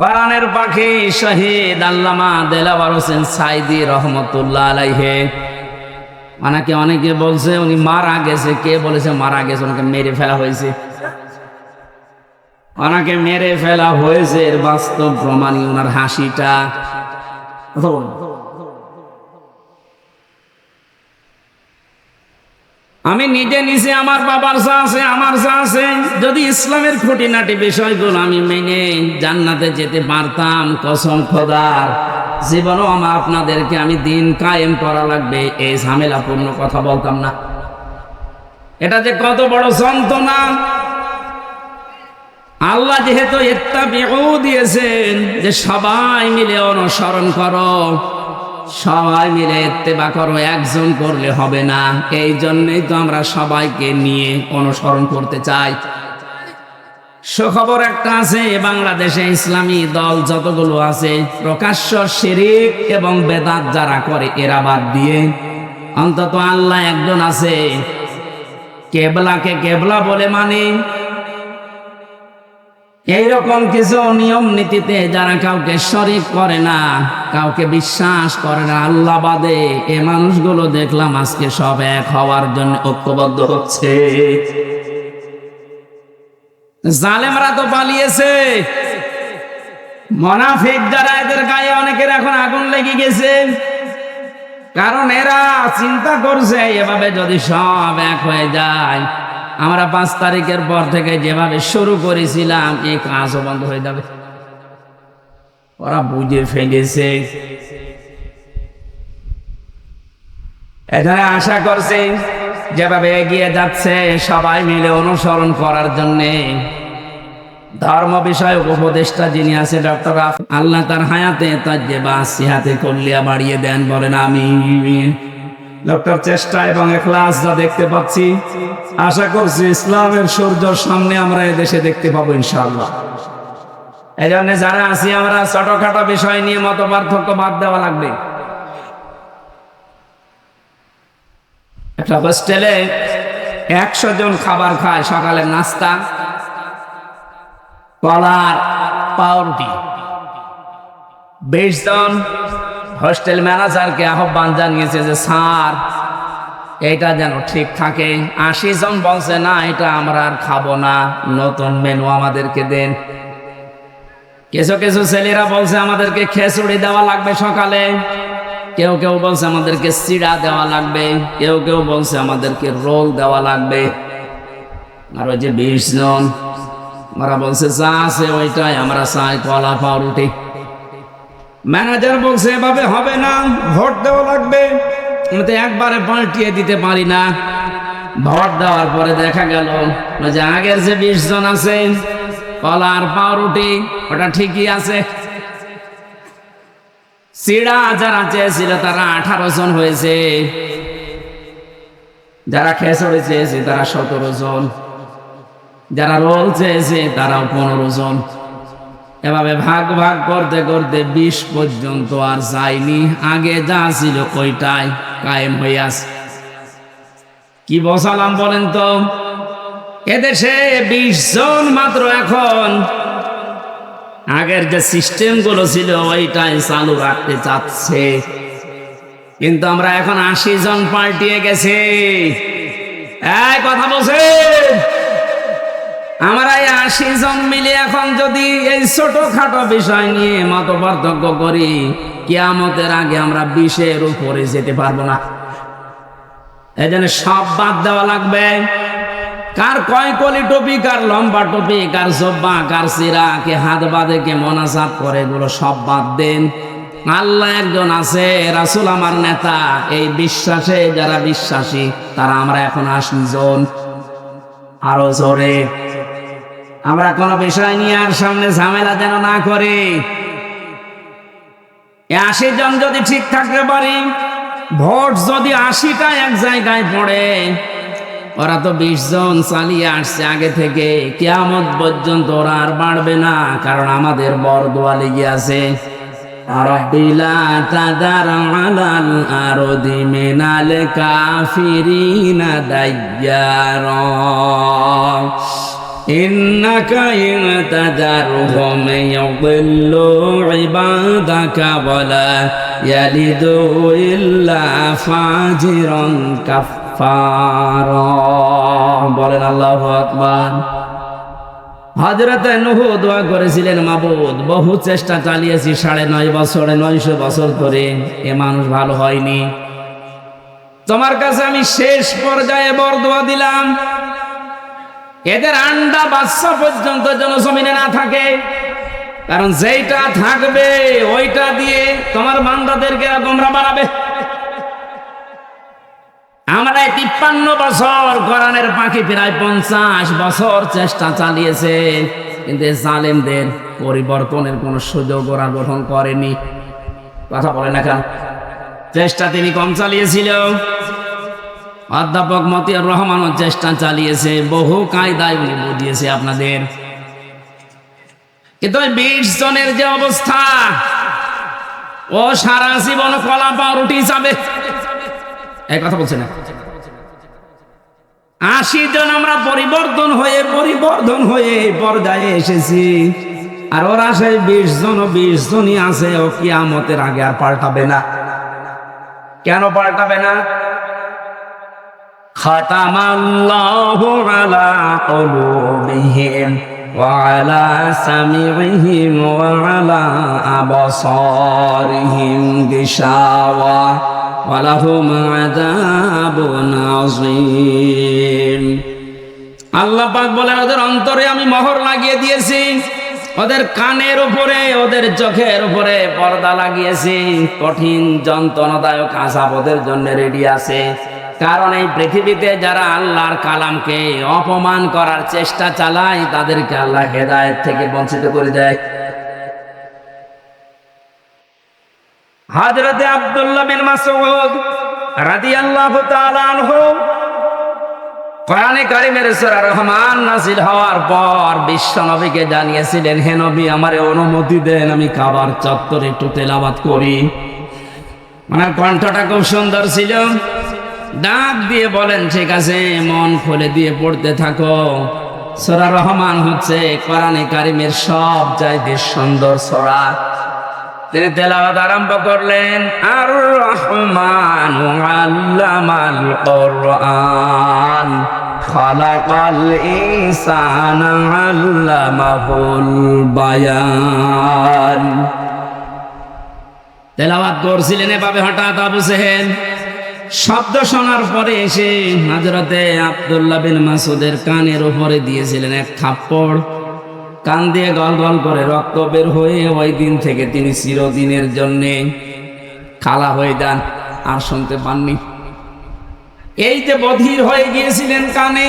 কোরআনের পাখি শহীদ আল্লামা দেলাবার হোসেন সাইদি রহমতুল্লাহ আলাইহে। অনেকে অনেকে বলছে, উনি মারা গেছে। কে বলেছে মারা গেছে? ওনাকে মেরে ফেলা হয়েছে। ওনাকে মেরে ফেলা হয়েছে এর বাস্তব প্রমাণী ওনার হাসিটা কথা বলুন। আমি নিজে নিজে আমার বাবার চা আছে, আমার চা আছে। যদি ইসলামের খুঁটিনাটি বিষয়গুলো আমি মেনে জান্নাতে যেতে পারতাম, কসম খোদার। জীবনও আমার আপনাদেরকে আমি দিন কায়েম করা লাগবে, এই ঝামেলাপূর্ণ কথা বলতাম না। এটা যে কত বড় যন্ত্রণা। আল্লাহ যেহেতু বিয়েও দিয়েছেন, যে সবাই মিলে অনুসরণ করো। সবাই মিলে এত্তেবা করো, একজন করলে হবে না। এই জন্যই তো আমরা সবাইকে নিয়ে অনুসরণ করতে চাই। সুখবর একটা আছে, বাংলাদেশে ইসলামী দল যতগুলো আছে, প্রকাশ্য শিরিক এবং বেদাত যারা করে, এরা বাদ দিয়ে অন্তত আল্লাহ একজন আছে। কেবলাকে কেবলা বলে মানে এইরকম কিছু নিয়ম নীতিতে যারা কাউকে শরিক করে না, কাউকে বিশ্বাস করে না, আল্লাহ বাদে এ মানুষগুলো দেখলাম আজকে সব এক হওয়ার জন্য ঐক্যবদ্ধ হচ্ছে। জালেমরা তো পালিয়েছে। মনাফিক যারা এদের গায়ে অনেকের এখন আগুন লেগে গেছে। কারণ এরা চিন্তা করছে, এভাবে যদি সব এক হয়ে যায় আমরা পাঁচ তারিখের পর থেকে যেভাবে শুরু করেছিলাম, এই কাজও বন্ধ হয়ে যাবে। ওরা বুঝে ফেলেছে। এখানে আশা করছে, যেভাবে এগিয়ে যাচ্ছে, সবাই মিলে অনুসরণ করার জন্যে। ধর্ম বিষয়ক উপদেষ্টা যিনি আছে ডক্টর আল্লাহ তার হায়াতে তার যে বাস হাতে কল্লিয়া বাড়িয়ে দেন, বলেন আমি ডক্টর চেষ্টা এবং এখলাস যা দেখতে পাচ্ছি, আশা করছি ইসলামের সূর্যর সামনে আমরা এদেশে দেখতে পাবো ইনশাআল্লাহ। এই জন্য যারা আছি আমরা ছোটখাটো বিষয় নিয়ে মত পার্থক্য বাদ দেওয়া লাগবে। একটা হোস্টেলে একশো জন খাবার খায় সকালের নাস্তা, কলার, পাউরুটি। বিশ জন হোস্টেল ম্যানেজারকে আহ্বান জানিয়েছে যে, স্যার এটা যেন ঠিক থাকে। আশি জন বলছে, না, এটা আমরা আর খাব না। নতুন মেনু আমাদেরকে দেন। কিছু কিছু ছেলেরা বলছে, আমাদেরকে খেসুড়ি দেওয়া লাগবে সকালে। কেউ কেউ বলছে, আমাদেরকে চিড়া দেওয়া লাগবে। কেউ কেউ বলছে, আমাদেরকে রোল দেওয়া লাগবে। আর ওই যে বিশ জন, ওরা বলছে চা আছে ওইটাই, আমরা চাই কলা, পাউরুটি। ম্যানেজার বলছে, এভাবে হবে না, ভোট দেওয়া লাগবে। তো একবারে পাল্টিয়ে দিতে পারি না। ভোট দেওয়ার পরে দেখা গেল যে আগের যে বিশ জন আছে, কলার, পাউরুটি, ওটা ঠিকই আছে। চিড়া যারা চেয়েছিল, তারা আঠারো জন হয়েছে। যারা খেসড়ে চেয়েছে, তারা সতেরো জন। যারা রোল চেয়েছে, তারাও পনেরো জন। এভাবে ভাগ ভাগ করতে করতে বিশ পর্যন্ত আর যায়নি। আগে যা ছিল ওইটাই কায়েম হয়ে কি বসালাম বলেন তো? এদেশে বিশ জন মাত্র এখন। আগের যে সিস্টেমগুলো ছিল ওইটাই চালু রাখতে চাচ্ছে। কিন্তু আমরা এখন আশি জন পাল্টিয়ে গেছি। এই কথা বলছে আমরা এই আশি জন মিলে এখন যদি এই ছোটখাটো বিষয় নিয়ে মত পার্থক্য করি, কিয়ামতের আগে আমরা বিশের উপরে যেতে পারব না। এই জন্য সব বাদ দেওয়া লাগবে। কার কয় কলি টপি, কার লম্বা টপি, কার জব্বা, কার সিরা, কে হাত বাঁধে, কে মনাজাত করে, এগুলো সব বাদ দেন। আল্লাহ একজন আছে, রাসুল আমার নেতা। এই বিশ্বাসে, যারা বিশ্বাসী, তারা আমরা এখন আসি জন। আরও জোরে। আমরা কোনো বিষয় নিয়ে আর সামনে ঝামেলা যেন না করি। আশি জন যদি ঠিক থাকতে পারি, ভোট যদি আশিটা এক জায়গায় পড়ে, ওরা তো বিশ জন চালিয়ে আসছে আগে থেকে। কেয়ামত পর্যন্ত ওরা আর বাড়বে না, কারণ আমাদের বরদোয়া লেগে আছে রব্বিলা কাফিরিনা إنك إن تذرهم يضلوا عبادك ولا يلدوا إلا فاجرا كفارا বলেন আল্লাহ আকবার হজরত নুহু দোয়া করেছিলেন মাবুদ বহু চেষ্টা চালিয়েছি সাড়ে নয় বছরে নয়শো বছর ধরে এ মানুষ ভালো হয়নি তোমার কাছে আমি শেষ পর্যায়ে বর দোয়া দিলাম এদের আন্ডা বাচ্চা পর্যন্ত যেন জমিনে না থাকে। কারণ যেইটা থাকবে, ওইটা দিয়ে তোমার বান্দাদেরকে তোমরা বানাবে। আমরা তিপ্পান্ন বছর কোরআনের পাখি প্রায় পঞ্চাশ বছর চেষ্টা চালিয়েছে, কিন্তু জালেমদের পরিবর্তনের কোনো সুযোগ ওরা গ্রহণ করেনি। কথা বলে না কেন? চেষ্টা তিনি কম চালিয়েছিল। অধ্যাপক মতিয়ার রহমানও চেষ্টা চালিয়েছে, বহু কায়দায় উনি বুঝিয়েছে আপনাদের। কিন্তু ওই বিশ জনের যে অবস্থা, ও সারা জীবন কলা পাউরুটি যাবে এই কথা বলছে না। আশি জন আমরা পরিবর্তন হয়ে পরিবর্তন হয়ে পর্যায়ে এসেছি। আর ওরা সেই বিশ জন, বিশ জনই আছে, ও কিয়ামতের আগে আর পাল্টাবে না। কেন পাল্টাবে না? ختم الله على قلوبهم وعلى سمعهم وعلى أبصارهم غشاوة ولهم عذاب عظيم আল্লাহ পাক বলেন ওদের অন্তরে আমি মোহর লাগিয়ে দিয়েছি ওদের কানের উপরে ওদের চোখের উপরে পর্দা লাগিয়েছি কঠিন যন্ত্রণাদায়ক আসাব ওদের জন্য রেডি আছে কারণ এই পৃথিবীতে যারা আল্লাহর কালামকে অপমান করার চেষ্টা চালায়, তাদেরকে আল্লাহ হেদায়েত থেকে বঞ্চিত করে দেয়। হযরতে আব্দুল্লাহ বিন মাসউদ রাদিয়াল্লাহু তাআলা আনহু কোরআনে কারিমের সূরা রহমান নাযিল হওয়ার পর বিশ্ব নবীকে জানিয়েছিলেন, হে নবী, আমারে অনুমতি দেন, আমি কাবার চত্বরে একটু তেলাওয়াত করি। মানে কণ্ঠটা খুব সুন্দর ছিল। ডাক দিয়ে বলেন, ঠিক আছে, মন খুলে দিয়ে পড়তে থাকো। সূরা রহমান হচ্ছে কোরআনে কারিমের সব চাইতে সুন্দর সূরা। তিনি তেলাওয়াত আরম্ভ করলেন আর রহমান আল্লামাল কোরআন, খালাকাল ইনসানা আল্লামাহুল বায়ান। তেলাওয়াত করছিলেন এভাবে হঠাৎ আবু সেহেল। শব্দ শোনার পরে এসে হাজরতে আব্দুল্লাহ বিন মাসুদের কানের উপরে দিয়েছিলেন এক থাপ্পড়। কান দিয়ে গল গল করে রক্ত বের হয়ে ওই দিন থেকে তিনি চিরদিনের জন্যে খালা হয়ে যান, আর শুনতে পাননি। এই যে বধির হয়ে গিয়েছিলেন কানে,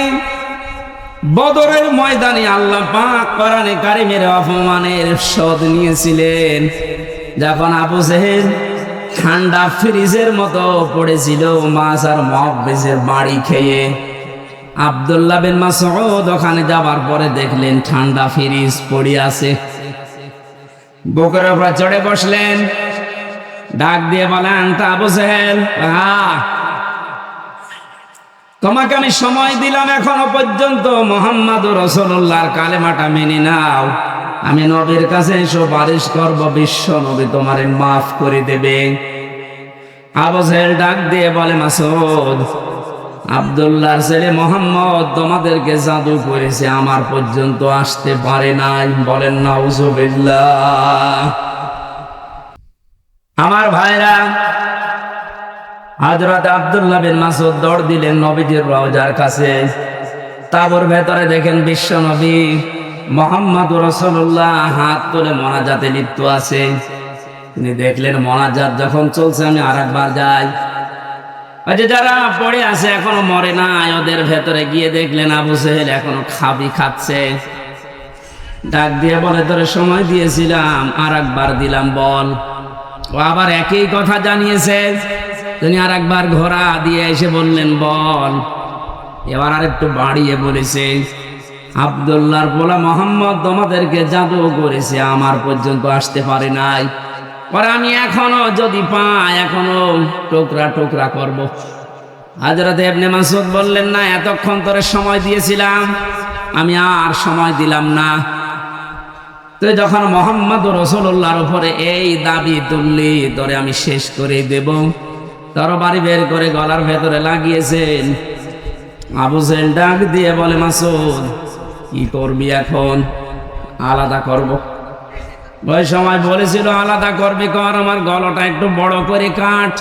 বদরের ময়দানে আল্লাহ পাক কোরআনে কারিমের অপমানের শোধ নিয়েছিলেন। যখন আবু জেহেল ঠান্ডা ফ্রিজের মতো পড়েছিল মাছ আর মহাবেজের বাড়ি খেয়ে। আবদুল্লাহ বিন মাসউদ ওখানে যাবার পরে দেখলেন ঠান্ডা ফ্রিজ পড়ে আছে। বুকের উপরে চড়ে বসলেন। ডাক দিয়ে বলেন, তা আবু তোমাকে আমি সময় দিলাম এখনও পর্যন্ত মোহাম্মদ রসুল্লাহর কালেমাটা মেনে নাও। আমি নবীর কাছে সুপারিশ করব, বিশ্ব নবী তোমারে মাফ করে দেবে। আবজেল ডাক দিয়ে বলে, মাসুদ, আবদুল্লাহর ছেলে মোহাম্মদ তোমাদেরকে জাদু করেছে, আমার পর্যন্ত আসতে পারে নাই। বলেন, নাউজুবিল্লাহ। আমার ভাইরা হজরত আবদুল্লাহ বিন মাসুদ দৌড় দিলেন নবীজির রওজার কাছে। তাবর ভেতরে দেখেন বিশ্ব নবী মোহাম্মদ রসুল্লাহ হাত তুলে মনাজাতে লিপ্ত আছে। তিনি দেখলেন মনাজাত যখন চলছে, আমি আর একবার যাই যে যারা পড়ে আছে, এখনও মরে নাই, ওদের ভেতরে গিয়ে দেখলেন আবু সেহেল এখনও খাবি খাচ্ছে। ডাক দিয়ে বলে, তোরে সময় দিয়েছিলাম আর একবার দিলাম, বল। ও আবার একই কথা জানিয়েছে। তিনি আর একবার ঘোড়া দিয়ে এসে বললেন, বল। এবার আর একটু বাড়িয়ে বলেছে আবদুল্লাহর বলা মোহাম্মদ তোমাদেরকে জাদু করেছে, আমার পর্যন্ত আসতে পারে নাই। পরে আমি এখনও যদি পাই, এখনও টোকরা টুকরা করব। হাজরত এবনে মাসুদ বললেন, না, এতক্ষণ তোরে সময় দিয়েছিলাম, আমি আর সময় দিলাম না। তুই যখন মোহাম্মদ রসুল্লাহর উপরে এই দাবি তুললি, তোরে আমি শেষ করে দেব। তরবারি বের করে গলার ভেতরে লাগিয়েছেন। আবু জেল ডাক দিয়ে বলে মাসুদ কি করবি এখন? আলাদা করব। ওই সময় বলেছিল, আলাদা করবি কর, আমার গলাটা একটু বড় করে কাট।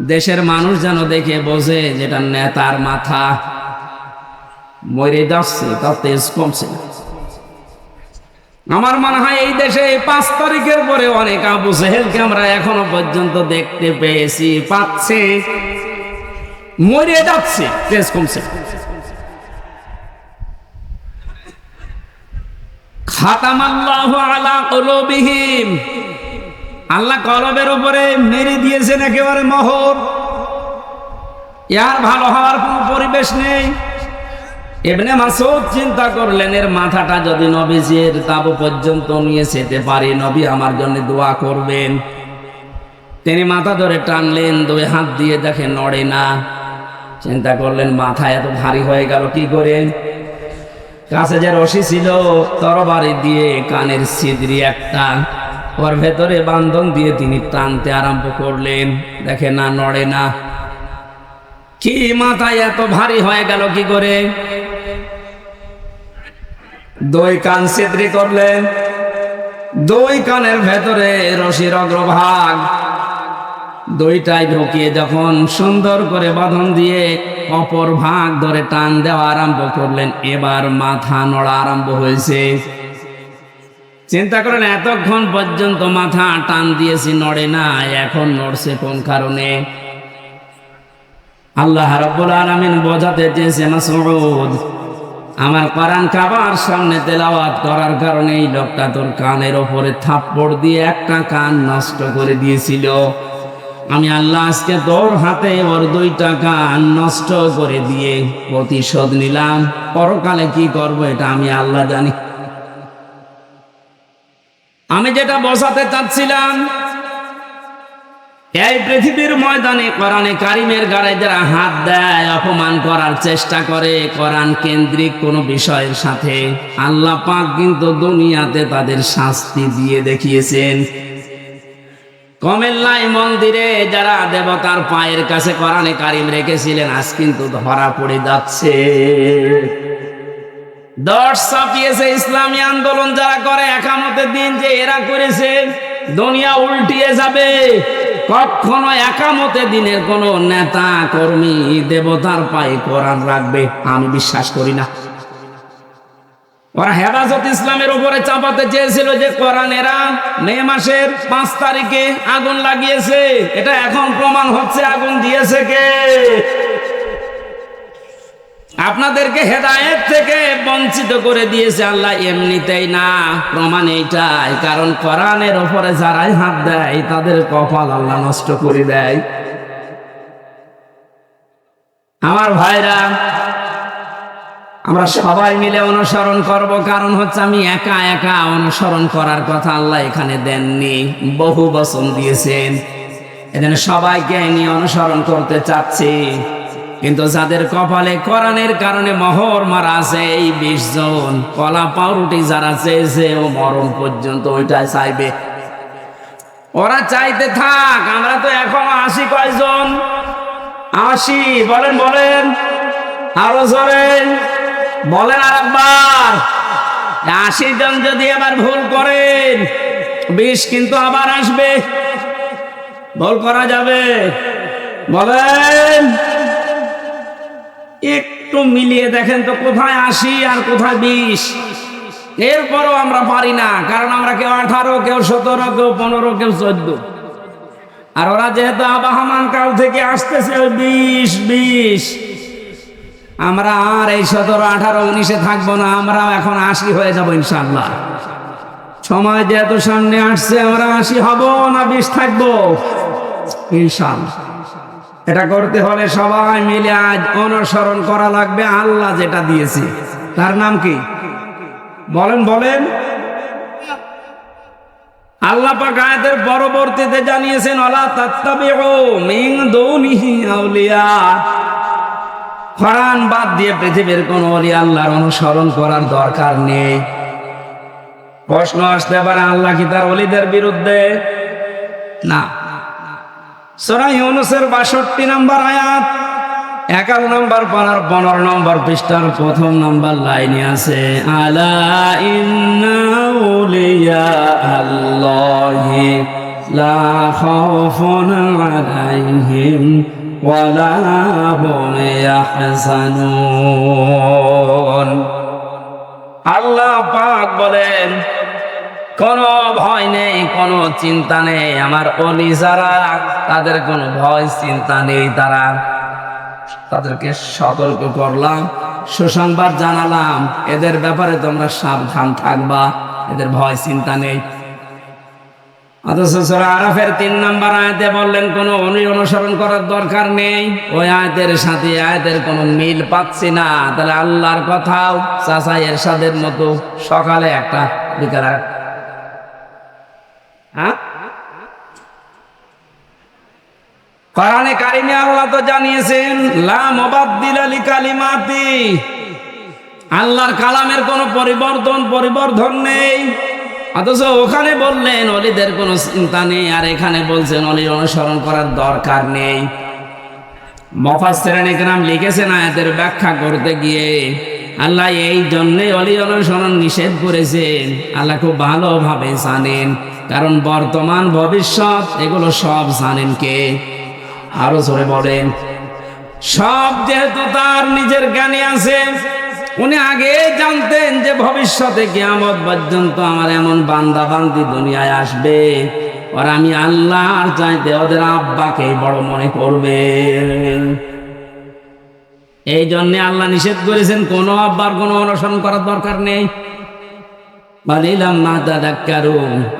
দেশের মানুষ যেন দেখে বোঝে যেটা নেতার মাথা। মরে যাচ্ছে তার তেজ কমছে। আমার মনে হয় এই দেশে এই পাঁচ তারিখের পরে অনেক আবু সেহেলকে আমরা এখনও পর্যন্ত দেখতে পেয়েছি, পাচ্ছে। মরে যাচ্ছে, তেজ কমছে। আল্লাহ কলবের উপরে মেরে দিয়েছেন একেবারে মোহর। ইয়ার ভালো হওয়ার কোনো পরিবেশ নেই। এমনি মাসুদ চিন্তা করলেন, এর মাথাটা যদি নবীজির তাবু পর্যন্ত নিয়ে যেতে পারি, নবী আমার জন্য দোয়া করবেন। তিনি মাথা ধরে টানলেন, দুই হাত দিয়ে দেখে নড়ে না। চিন্তা করলেন, মাথা এত ভারী হয়ে গেল কি করে? কাছে যে রশি ছিল, তরবারি দিয়ে কানের ছিদ্রি একটা। ওর ভেতরে বান্ধন দিয়ে তিনি টানতে আরম্ভ করলেন। দেখে না, নড়ে না। কি মাথায় এত ভারী হয়ে গেল কি করে? দুই কান ছিদ্রি করলেন। দুই কানের ভেতরে রশির অগ্রভাগ। দুইটাই ঢুকিয়ে যখন সুন্দর করে বাঁধন দিয়ে অপর ভাগ ধরে টান দেওয়া আরম্ভ করলেন, এবার মাথা নড়া আরম্ভ হয়েছে। চিন্তা করেন, এতক্ষণ পর্যন্ত মাথা টান দিয়েছি, নড়ে না এখন নড়ছে কোন কারণে? আল্লাহ রব্বুল আলমিন বোঝাতে চেয়েছে মাসুদ আমার কোরআন কাবার সামনে তেলাওয়াত করার কারণে এই লোকটা তোর কানের ওপরে থাপ্পড় দিয়ে একটা কান নষ্ট করে দিয়েছিল। আমি আল্লাহ আজকে তোর হাতে ওর দুইটা কান নষ্ট করে দিয়ে প্রতিশোধ নিলাম। পরকালে কি করব এটা আমি আল্লাহ জানি। আমি যেটা বসাতে চাচ্ছিলাম, এই পৃথিবীর ময়দানে কোরআনে কারিমের গাড়ে যারা হাত দেয়, অপমান করার চেষ্টা করে, কোরআন কেন্দ্রিক কোনো বিষয়ের সাথে। আল্লাহ পাক কিন্তু দুনিয়াতে তাদের শাস্তি দিয়ে দেখিয়েছেন। কমেল্লাই মন্দিরে যারা দেবতার পায়ের কাছে কোরআনে কারিম রেখেছিলেন, আজ কিন্তু ধরা পড়ে যাচ্ছে। দশ ছাপিয়েছে ইসলামী আন্দোলন যারা করে, একামতের দিন যে এরা করেছে, দুনিয়া উল্টিয়ে যাবে। কখনো একামতে দিনের কোন নেতা, কর্মী, দেবতার পায়ে কোরআন রাখবে, আমি বিশ্বাস করি না। ওরা হেফাজত ইসলামের উপরে চাপাতে চেয়েছিল যে কোরআন এরা মে মাসের পাঁচ তারিখে আগুন লাগিয়েছে। এটা এখন প্রমাণ হচ্ছে আগুন দিয়েছে কে? আপনাদেরকে হেদায়েত থেকে বঞ্চিত করে দিয়েছে আল্লাহ, এমনিতেই না, প্রমাণ এইটাই। কারণ কোরআনের ওপরে যারাই হাত দেয়, তাদের কপাল আল্লাহ নষ্ট করে দেয়। আমার ভাইরা আমরা সবাই মিলে অনুসরণ করব, কারণ হচ্ছে আমি একা একা অনুসরণ করার কথা আল্লাহ এখানে দেননি, বহু বচন দিয়েছেন। এখানে সবাইকে নিয়ে অনুসরণ করতে চাচ্ছি। কিন্তু যাদের কপালে কোরআনের কারণে মহর মারা আছে, এই বিশ জন, কলা পাউরুটি যারা চেয়েছে, ও মরণ পর্যন্ত ওইটাই চাইবে। ওরা চাইতে থাক, আমরা তো এখন আসি কয়জন? আসি বলেন বলেন। আরও জোরে। বলেন আর একবার আশি জন যদি আবার ভুল করেন, বিশ কিন্তু আবার আসবে। ভুল করা যাবে। বলেন, একটু মিলিয়ে দেখেন তো কোথায় আশি আর কোথায় বিশ। এরপরও আমরা পারি না, কারণ আমরা কেউ আঠারো, কেউ সতেরো, কেউ পনেরো, কেউ চোদ্দ। আর ওরা যেহেতু আবাহমান কাল থেকে আসতেছে বিশ বিশ। আমরা আর এই সতেরো, আঠারো উনিশে থাকব না, আমরাও এখন আশি হয়ে যাব ইনশাল্লাহ সময় যেহেতু সামনে আসছে, আমরা আশি হব না বিশ থাকব? ইনশাল্লাহ এটা করতে হলে সবাই মিলে আজ অনুসরণ করা লাগবে, আল্লাহ যেটা দিয়েছে। তার নাম কি? বলেন বলেন। আল্লাহ পাক আয়াতের পরবর্তীতে জানিয়েছেন ওলা তাত্তাবিউ মিন দুনিহি আউলিয়া। কোরআন বাদ দিয়ে পৃথিবীর কোন অলি আল্লাহর অনুসরণ করার দরকার নেই। প্রশ্ন আসতে পারে, আল্লাহ কি তার অলিদের বিরুদ্ধে? না। সরাই ইউনুসের বাষট্টি নম্বর আয়াত এগারো নম্বর পাড়ার পনেরো নম্বর পৃষ্ঠার প্রথম নম্বর লাইনে আছে, আলা ইন্না উলিয়া আল্লাহি লা খাউফুন আলাইহিম ওয়ালা হুম ইয়াহজানুন আল্লাহ পাক বলেন, কোনো ভয় নেই, কোনো চিন্তা নেই। আমার অলি যারা, তাদের কোনো ভয়, চিন্তা নেই। তারা তাদেরকে সতর্ক করলাম, সুসংবাদ জানালাম। এদের ব্যাপারে তোমরা সাবধান থাকবা, এদের ভয়, চিন্তা নেই। অথচ সূরা আরাফের তিন নম্বর বললেন, কোনো অনু অনুসরণ করার দরকার নেই। ওই সাথে কোনো মিল পাচ্ছি না। তাহলে আল্লাহর কথাও এরশাদের মতো সকালে একটা হ্যাঁ? কারিমে আল্লাহ তো জানিয়েছেন, লা আল্লাহর কালামের কোনো পরিবর্তন, পরিবর্ধন নেই। অথচ ওখানে বললেন, অলিদের কোনো চিন্তা নেই, আর এখানে বলছেন অলি অনুসরণ করার দরকার নেই। মফাসেরান একরাম লিখেছেন আয়াতের ব্যাখ্যা করতে গিয়ে, আল্লাহ এই জন্যে অলি অনুসরণ নিষেধ করেছেন। আল্লাহ খুব ভালোভাবে জানেন, কারণ বর্তমান ভবিষ্যৎ, এগুলো সব জানেন কে? আরও জোরে বলেন, সব যেহেতু তার নিজের জ্ঞানে আছে উনি আগে জানতেন যে ভবিষ্যতে কিয়ামত পর্যন্ত আমার এমন বান্দা বান্দি দুনিয়ায় আসবে। আর আমি আল্লাহর চাইতে ওদের আব্বাকে বড় মনে করবে। এই জন্যে আল্লাহ নিষেধ করেছেন, কোনো আব্বার কোনো অনুসরণ করার দরকার নেই। বালিলাম মা দাদাক্কারু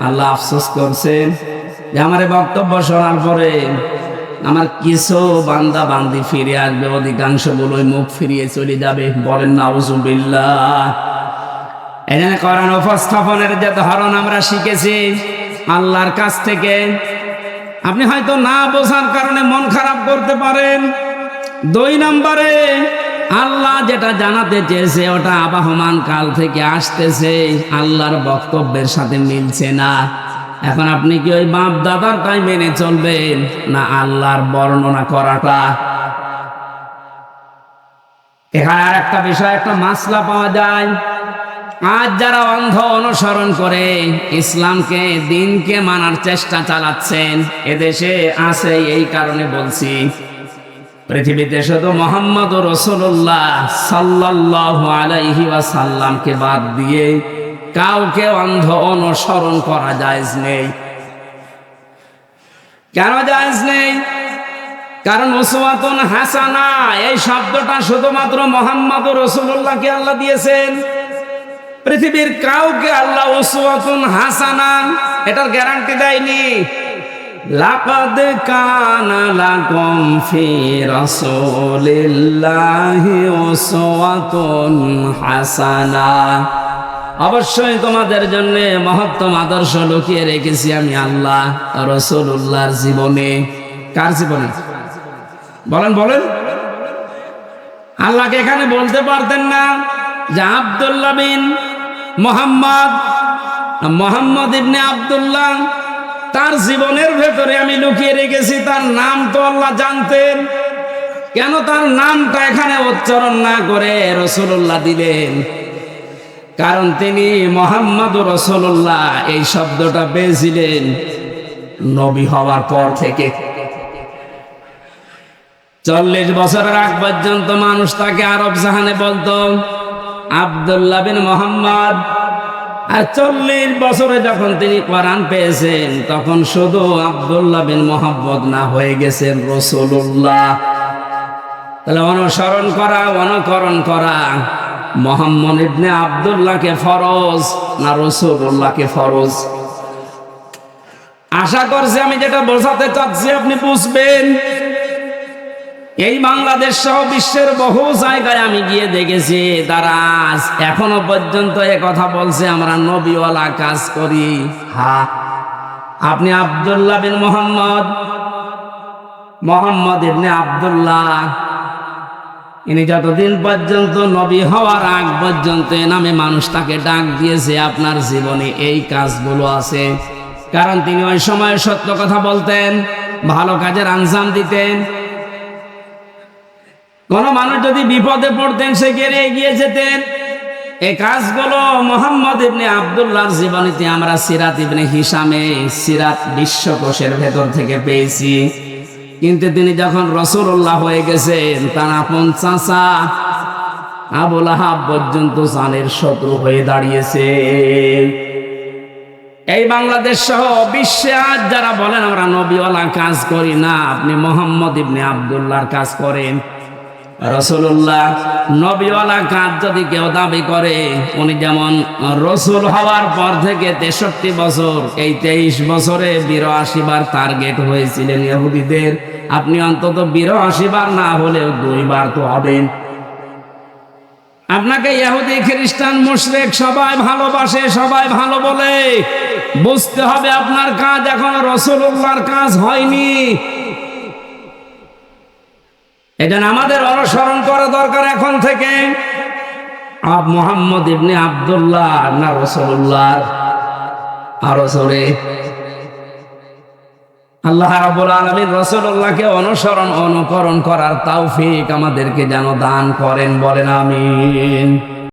আল্লাহ আফসোস করছেন যে আমার বক্তব্য শোনার পরে আমার কিছু বান্দা বান্দি ফিরে আসবে, অধিকাংশ গুলোই মুখ ফিরিয়ে চলে যাবে। বলেন, নাউজুবিল্লাহ। এখানে কোরআন উপস্থাপনের যে ধরন আমরা শিখেছি, আল্লাহর কাছ থেকে, আপনি হয়তো না বোঝার কারণে মন খারাপ করতে পারেন। দুই নম্বরে, আল্লাহ যেটা জানাতে চেয়েছে, ওটা আবাহমান কাল থেকে আসতেছে, আল্লাহর বক্তব্যের সাথে মিলছে না। এখন আপনি কি ওই বাপ দাদার তাই মেনে চলবেন? না আল্লাহর বর্ণনা করাটা। এখানে আর একটা বিষয়, একটা মাসলা পাওয়া যায়। আজ যারা অন্ধ অনুসরণ করে, ইসলামকে, দিনকে মানার চেষ্টা চালাচ্ছেন, এদেশে আছে এই কারণে বলছি। পৃথিবীতে শুধু মোহাম্মদ রসুল্লাহ সাল্লাহ আলাইহি ওয়াসাল্লামকে বাদ দিয়ে কাউকে অন্ধ অনুসরণ করা জায়েজ নেই। কেন জায়েজ নেই? কারণ ওসওয়াতুন হাসানা, এই শব্দটা শুধুমাত্র মোহাম্মদ রসুল্লাহকে আল্লাহ দিয়েছেন। পৃথিবীর কাউকে আল্লাহ ওসওয়াতুন হাসানা এটার গ্যারান্টি দেয়নি। লাকাদ কানা লাকুম ফি রাসূলিল্লাহি উসওয়াতুন হাসানা। অবশ্যই তোমাদের জন্য মহত্তম আদর্শ লুকিয়ে রেখেছি আমি আল্লাহ রসুল্লাহর জীবনে। কার জীবনে? বলেন বলেন। আল্লাহকে এখানে বলতে পারতেন না যে আবদুল্লাহ বিন মোহাম্মদ মোহাম্মদ ইবনে আবদুল্লাহ, তার জীবনের ভেতরে আমি লুকিয়ে রেখেছি, তার নাম তো আল্লাহ জানতেন। কেন তার নামটা এখানে উচ্চারণ না করে রসুল্লাহ দিলেন? কারণ তিনি মোহাম্মদ রসুল্লাহ এই শব্দটা পেয়েছিলেন নবী হওয়ার পর থেকে। চল্লিশ বছরের আগ পর্যন্ত মানুষ তাকে আরব জাহানে বলতো, আবদুল্লাহ বিন মোহাম্মদ। আর চল্লিশ বছরে যখন তিনি কোরআন পেয়েছেন, তখন শুধু আবদুল্লাহ বিন মোহাম্মদ না, হয়ে গেছেন রসুল্লাহ তাহলে অনুসরণ করা, অনুকরণ করা মোহাম্মদ ইবনে আবদুল্লাহকে ফরজ না রসুল্লাহকে ফরজ? আশা করছি আমি যেটা বোঝাতে চাচ্ছি, আপনি বুঝবেন। এই বাংলাদেশ সহ বিশ্বের বহু জায়গায় আমি গিয়ে দেখেছি, তারা এখনও পর্যন্ত এ কথা বলছে, আমরা নবীওয়ালা কাজ করি। হা, আপনি আবদুল্লাহ বিন মোহাম্মদ মোহাম্মদ ইবনে আবদুল্লাহ। ইনি যতদিন পর্যন্ত নবী হওয়ার আগ পর্যন্ত নামে মানুষ তাকে ডাক দিয়েছে আপনার জীবনে এই কাজগুলো আছে। কারণ তিনি ওই সময় সত্য কথা বলতেন, ভালো কাজের আঞ্জাম দিতেন। কোন মানুষ যদি বিপদে পড়তেন, সে গেলে এগিয়ে যেতেন। এই কাজগুলো মোহাম্মদ ইবনে আবদুল্লাহর জীবনীতে আমরা সিরাত ইবনে হিসামে, সিরাত বিশ্বকোষের ভেতর থেকে পেয়েছি। কিন্তু তিনি যখন রসুল্লাহ হয়ে গেছেন, তার আপন চাচা আবুল আহাব পর্যন্ত সানের শত্রু হয়ে দাঁড়িয়েছে। এই বাংলাদেশ সহ বিশ্বে আজ যারা বলেন, আমরা নবীওয়ালা কাজ করি না, আপনি মোহাম্মদ ইবনে আবদুল্লাহর কাজ করেন। রসুল্লাহ নবীওয়ালা কাজ যদি কেউ দাবি করে, উনি যেমন রসুল হওয়ার পর থেকে তেষট্টি বছর, এই তেইশ বছরে বার টার্গেট হয়েছিলেন ইহুদিদের। আপনি অন্তত বার না হলেও দুইবার তো হবেন। আপনাকে ইহুদি, খ্রিস্টান, মুশরিক সবাই ভালোবাসে, সবাই ভালো বলে। বুঝতে হবে আপনার কাজ এখনও রসুল্লাহর কাজ হয়নি। এটা আমাদের অনুসরণ করা দরকার এখন থেকে। আব মোহাম্মদ ইবনে আবদুল্লাহ, না রসুল্লাহ আরও সরে আল্লাহ রাবুল আলমীর রসুল্লাহকে অনুসরণ, অনুকরণ করার তাওফিক আমাদেরকে যেন দান করেন, বলেন আমিন।